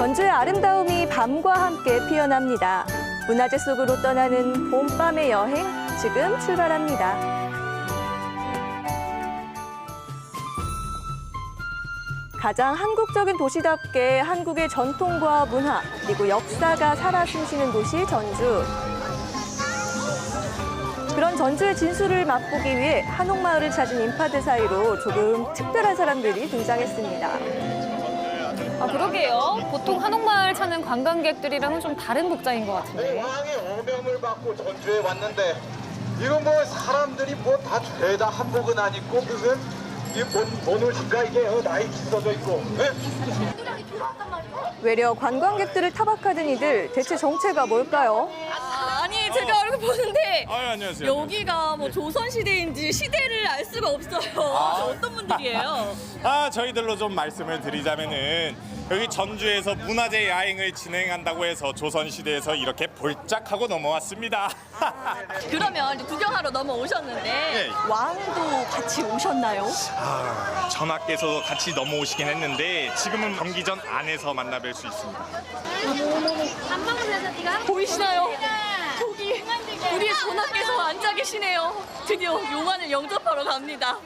전주의 아름다움이 밤과 함께 피어납니다. 문화재 속으로 떠나는 봄밤의 여행 지금 출발합니다. 가장 한국적인 도시답게 한국의 전통과 문화 그리고 역사가 살아 숨쉬는 도시 전주. 그런 전주의 진수를 맛보기 위해 한옥마을을 찾은 인파들 사이로 조금 특별한 사람들이 등장했습니다. 아, 그러게요. 보통 한옥마을 찾는 관광객들이랑은 좀 다른 복장인 것내 같은데. 왕의 오명을 받고 전주에 왔는데 이거 뭐 사람들이 뭐 다 죄다 한복은 안 입고 무슨 이뭔뭔 옷인가 이게 어, 나이키 써져 있고 예? 외려 관광객들을 타박하던 이들 대체 정체가 뭘까요? 아니 제가 얼굴 보는데 아유, 안녕하세요. 여기가 뭐 조선 시대인지 시대를 알 수가 없어요. 저 어떤 분들이에요? 아, 저희들로 좀 말씀을 드리자면은 여기 전주에서 문화재 야행을 진행한다고 해서 조선시대에서 이렇게 볼짝하고 넘어왔습니다. 그러면 이제 구경하러 넘어오셨는데 네. 왕도 같이 오셨나요? 아, 전하께서도 같이 넘어오시긴 했는데 지금은 경기전 안에서 만나뵐 수 있습니다. 보이시나요? 저기 우리 전하께서 앉아 계시네요. 드디어 용안을 영접하러 갑니다.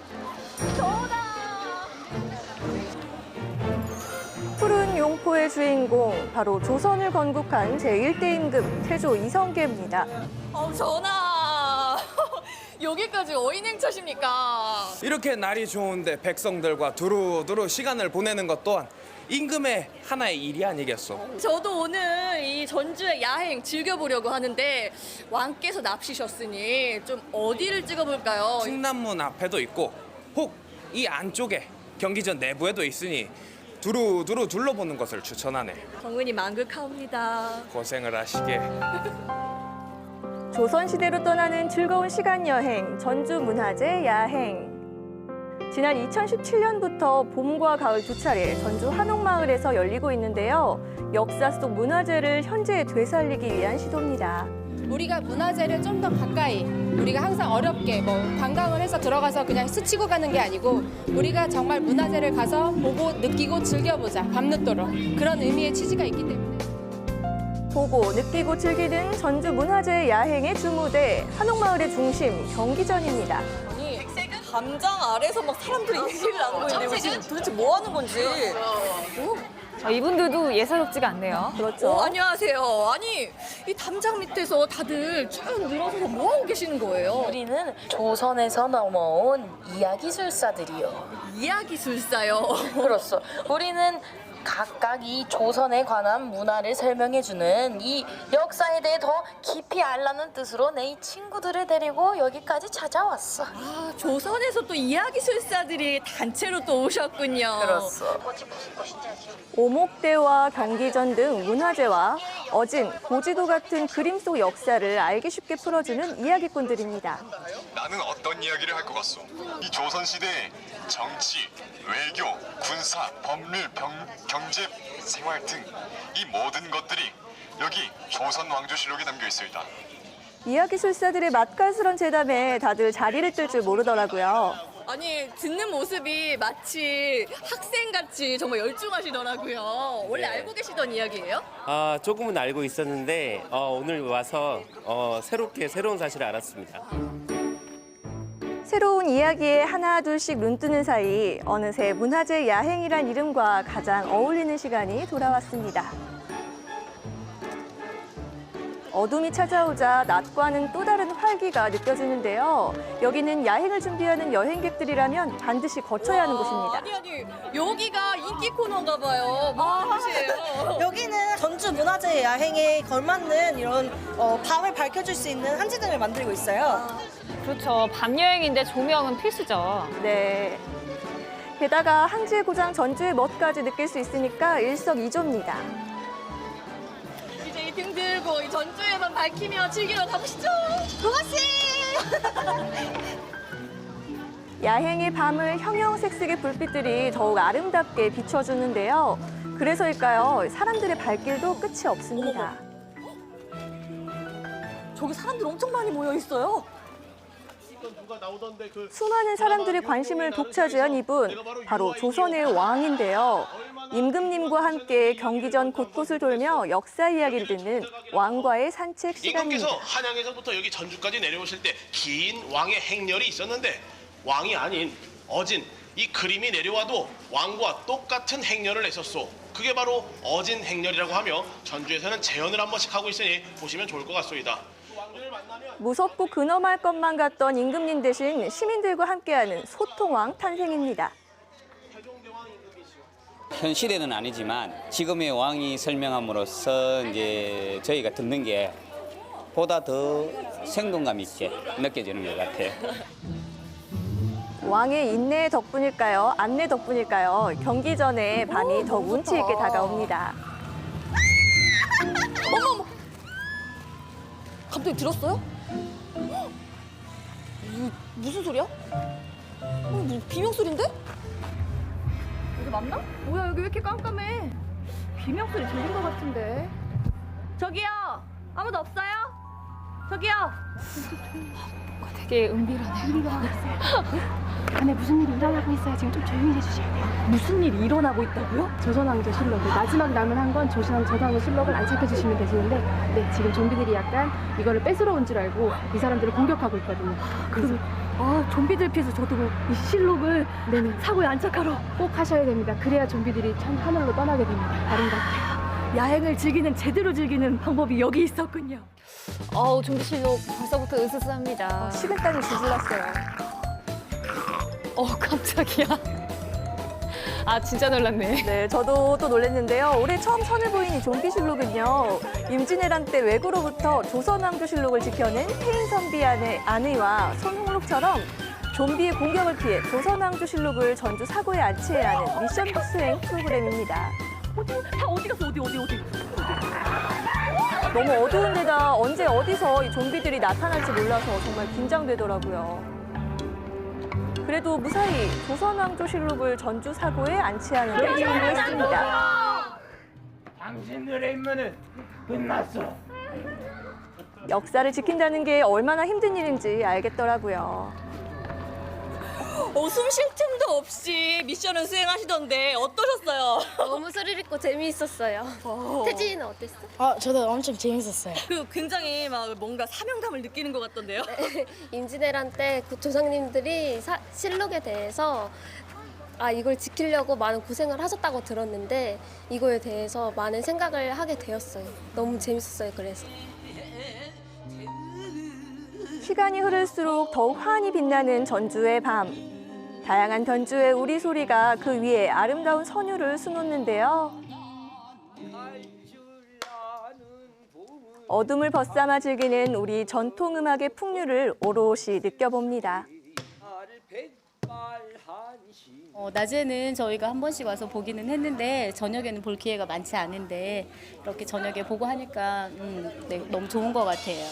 푸른 용포의 주인공 바로 조선을 건국한 제1대 임금 태조 이성계입니다. 어, 전하 여기까지 어인행차십니까? 이렇게 날이 좋은데 백성들과 두루두루 시간을 보내는 것 또한 임금의 하나의 일이 아니겠소. 저도 오늘 이 전주의 야행 즐겨보려고 하는데 왕께서 납치셨으니 좀 어디를 찍어볼까요? 충남문 앞에도 있고 혹 이 안쪽에 경기전 내부에도 있으니 두루두루 둘러보는 것을 추천하네. 정은이 만극하옵니다. 고생을 하시게. 조선시대로 떠나는 즐거운 시간 여행, 전주 문화재 야행. 지난 2017년부터 봄과 가을 두 차례 전주 한옥마을에서 열리고 있는데요. 역사 속 문화재를 현재에 되살리기 위한 시도입니다. 우리가 문화재를 좀 더 가까이 우리가 항상 어렵게 뭐 관광을 해서 들어가서 그냥 스치고 가는 게 아니고 우리가 정말 문화재를 가서 보고 느끼고 즐겨보자 밤늦도록 그런 의미의 취지가 있기 때문에 보고 느끼고 즐기는 전주 문화재 야행의 주무대 한옥마을의 중심 경기전입니다. 아니 담장 아래서 막 사람들이 일을 나누고 있는데 지금 도대체 뭐 하는 건지. 아, 이분들도 예사롭지가 않네요. 그렇죠. 어, 안녕하세요. 아니 이 담장 밑에서 다들 쭉 늘어서서 뭐 하고 계시는 거예요? 우리는 조선에서 넘어온 이야기술사들이요. 이야기술사요. 그렇소. 우리는 각각 이 조선에 관한 문화를 설명해주는 이 역사에 대해 더 깊이 알라는 뜻으로 내 이 친구들을 데리고 여기까지 찾아왔어. 아 조선에서 또 이야기 술사들이 단체로 또 오셨군요. 그렇소. 오목대와 경기전 등 문화재와 어진, 고지도 같은 그림 속 역사를 알기 쉽게 풀어주는 이야기꾼들입니다. 나는 어떤 이야기를 할 것 같소? 이 조선 시대의 정치, 외교, 군사, 법률, 병, 경제, 생활 등 이 모든 것들이 여기 조선 왕조실록에 담겨 있습니다. 이야기술사들의 맛깔스런 재담에 다들 자리를 뜰 줄 모르더라고요. 아니 듣는 모습이 마치 학생같이 정말 열중하시더라고요. 원래 알고 계시던 이야기예요? 아, 조금은 알고 있었는데 어, 오늘 와서 어, 새롭게 새로운 사실을 알았습니다. 새로운 이야기에 하나 둘씩 눈뜨는 사이 어느새 문화재 야행이란 이름과 가장 어울리는 시간이 돌아왔습니다. 어둠이 찾아오자 낮과는 또 다른 활기가 느껴지는데요. 여기는 야행을 준비하는 여행객들이라면 반드시 거쳐야 하는 곳입니다. 아니 아니 여기가 인기 코너인가 봐요. 무슨 곳이에요? 여기는 전주 문화재 야행에 걸맞는 이런 어, 밤을 밝혀줄 수 있는 한지등을 만들고 있어요. 그렇죠. 밤 여행인데 조명은 필수죠. 네. 게다가 항지의 고장 전주의 멋까지 느낄 수 있으니까 일석이조입니다. 이제 이 등 들고 이 전주에만 밝히며 즐기러 가보시죠. 고맙습니다. 야행의 밤을 형형색색의 불빛들이 더욱 아름답게 비춰주는데요. 그래서일까요? 사람들의 발길도 끝이 없습니다. 저기 사람들 엄청 많이 모여 있어요. 수많은 사람들의 관심을 독차지한 이분, 바로 조선의 왕인데요. 임금님과 함께 경기 전 곳곳을 돌며 역사 이야기를 듣는 왕과의 산책 시간입니다. 임금께서 한양에서부터 여기 전주까지 내려오실 때 긴 왕의 행렬이 있었는데 왕이 아닌 어진 이 그림이 내려와도 왕과 똑같은 행렬을 했었소. 그게 바로 어진 행렬이라고 하며 전주에서는 재현을 한 번씩 하고 있으니 보시면 좋을 것 같소이다. 무섭고 근엄할 것만 같던 임금님 대신 시민들과 함께하는 소통왕 탄생입니다. 현 시대는 아니지만 지금의 왕이 설명함으로써 이제 저희가 듣는 게 보다 더 생동감 있게 느껴지는 것 같아요. 왕의 인내 덕분일까요? 안내 덕분일까요? 경기 전에 밤이 더 운치 있게 다가옵니다. 갑자기 들었어요? 헉! 이거 무슨 소리야? 어, 뭐 비명 소린데? 여기 맞나? 뭐야 여기 왜 이렇게 깜깜해? 비명 소리 들린 것 같은데. 저기요, 아무도 없어요? 저기요. 되게 은밀하네. 안에 무슨 일이 일어나고 있어요. 지금 좀 조용히 해주셔야 돼요. 무슨 일이 일어나고 있다고요? 조선왕조 실록을 마지막 남은 한 건 조선 조선왕조실록을 안착해 주시면 되시는데 네 지금 좀비들이 약간 이거를 뺏으러 온 줄 알고 이 사람들을 공격하고 있거든요. 그래서 아 좀비들 피해서 저도 이 실록을 네네 사고에 안착하러 꼭 하셔야 됩니다. 그래야 좀비들이 참 하늘로 떠나게 됩니다. 것 야행을 즐기는 제대로 즐기는 방법이 여기 있었군요. 어우 좀비실록 벌써부터 으스스합니다. 식은땀이 줄줄 났어요. 어 깜짝이야. 아 진짜 놀랐네. 네, 저도 또 놀랐는데요. 올해 처음 선을 보인 이 좀비실록은요. 임진왜란 때 외구로부터 조선왕조실록을 지켜낸 태인 선비안의 안의와 손홍록처럼 좀비의 공격을 피해 조선왕조실록을 전주 사고에 안치해야 하는 미션 수행 프로그램입니다. 어디, 다 어디 갔어? 어디, 어디, 어디? 너무 어두운 데다 언제 어디서 이 좀비들이 나타날지 몰라서 정말 긴장되더라고요. 그래도 무사히 조선왕조실록을 전주 사고에 안치하는 데 성공했습니다. 당신들의 임무는 끝났어. 역사를 지킨다는 게 얼마나 힘든 일인지 알겠더라고요. 어, 숨쉴 틈도 없이 미션을 수행하시던데 어떠셨어요? 너무 스릴 있고 재미있었어요. 태진이는 어땠어? 아, 저도 엄청 재밌었어요. 그 굉장히 막 뭔가 사명감을 느끼는 것 같던데요? 임진왜란 때 그 조상님들이 사- 실록에 대해서 아 이걸 지키려고 많은 고생을 하셨다고 들었는데 이거에 대해서 많은 생각을 하게 되었어요. 너무 재밌었어요. 그래서. 시간이 흐를수록 더욱 환히 빛나는 전주의 밤. 다양한 변주의 우리 소리가 그 위에 아름다운 선율을 수놓는데요. 어둠을 벗삼아 즐기는 우리 전통 음악의 풍류를 오롯이 느껴봅니다. 어, 낮에는 저희가 한 번씩 와서 보기는 했는데 저녁에는 볼 기회가 많지 않은데 이렇게 저녁에 보고 하니까 음, 네, 너무 좋은 것 같아요.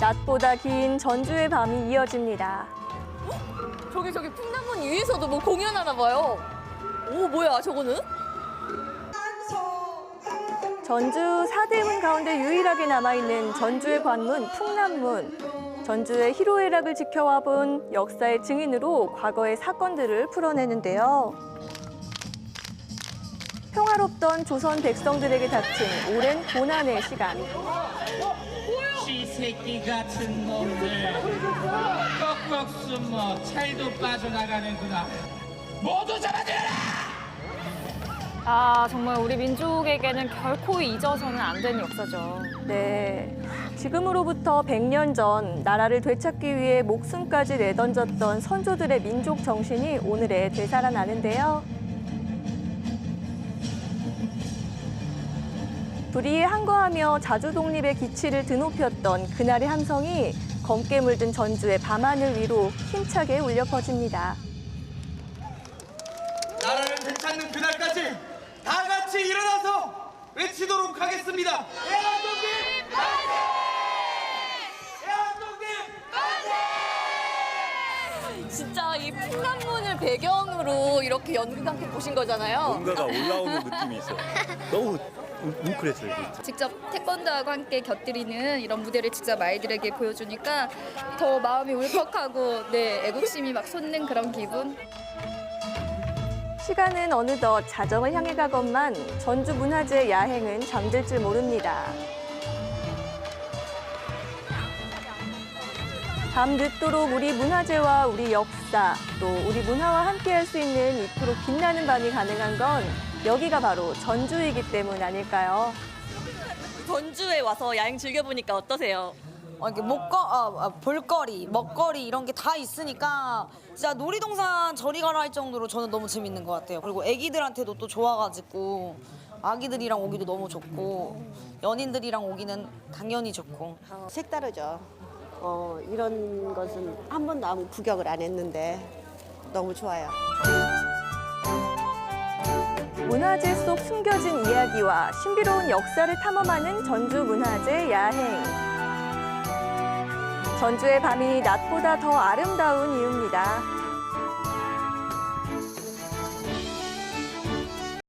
낮보다 긴 전주의 밤이 이어집니다. 저기 저기 풍남문 위에서도 뭐 공연하나 봐요. 오 뭐야 저거는? 전주 사대문 가운데 유일하게 남아있는 전주의 관문 풍남문. 전주의 희로애락을 지켜와 본 역사의 증인으로 과거의 사건들을 풀어내는데요. 평화롭던 조선 백성들에게 닥친 오랜 고난의 시간. 쥐새끼 같은 놈들. 꺽꺽 숨어 찰도 빠져나가는구나. 모두 잡아들여라! 아 정말 우리 민족에게는 결코 잊어서는 안 되는 역사죠. 네. 지금으로부터 100년 전 나라를 되찾기 위해 목숨까지 내던졌던 선조들의 민족 정신이 오늘에 되살아나는데요. 불의에 항거하며 자주 독립의 기치를 드높였던 그날의 함성이 검게 물든 전주의 밤하늘 위로 힘차게 울려 퍼집니다. 나라를 되찾는 그날까지 다 같이 일어나서 외치도록 하겠습니다. 대한독립 만세! 대한독립 진짜 이 풍남문을 배경으로 이렇게 연극 함께 보신 거잖아요. 뭔가가 올라오는 느낌이 있어요. 너무 뭉클했어요. 진짜. 직접 태권도하고 함께 곁들이는 이런 무대를 직접 아이들에게 보여주니까 더 마음이 울컥하고 네 애국심이 막 솟는 그런 기분. 시간은 어느덧 자정을 향해 가건만 전주 문화재 야행은 잠들 줄 모릅니다. 밤 늦도록 우리 문화재와 우리 역사, 또 우리 문화와 함께할 수 있는 이토록 빛나는 밤이 가능한 건 여기가 바로 전주이기 때문 아닐까요? 전주에 와서 야행 즐겨보니까 어떠세요? 어, 이렇게 먹거, 아, 아, 볼거리, 먹거리 이런 게 다 있으니까 진짜 놀이동산 저리 가라 할 정도로 저는 너무 재밌는 것 같아요. 그리고 애기들한테도 또 좋아가지고 아기들이랑 오기도 너무 좋고 연인들이랑 오기는 당연히 좋고 색다르죠. 어, 이런 것은 한 번도 아무 구경을 안 했는데 너무 좋아요. 문화재 속 숨겨진 이야기와 신비로운 역사를 탐험하는 전주 문화재 야행. 전주의 밤이 낮보다 더 아름다운 이유입니다.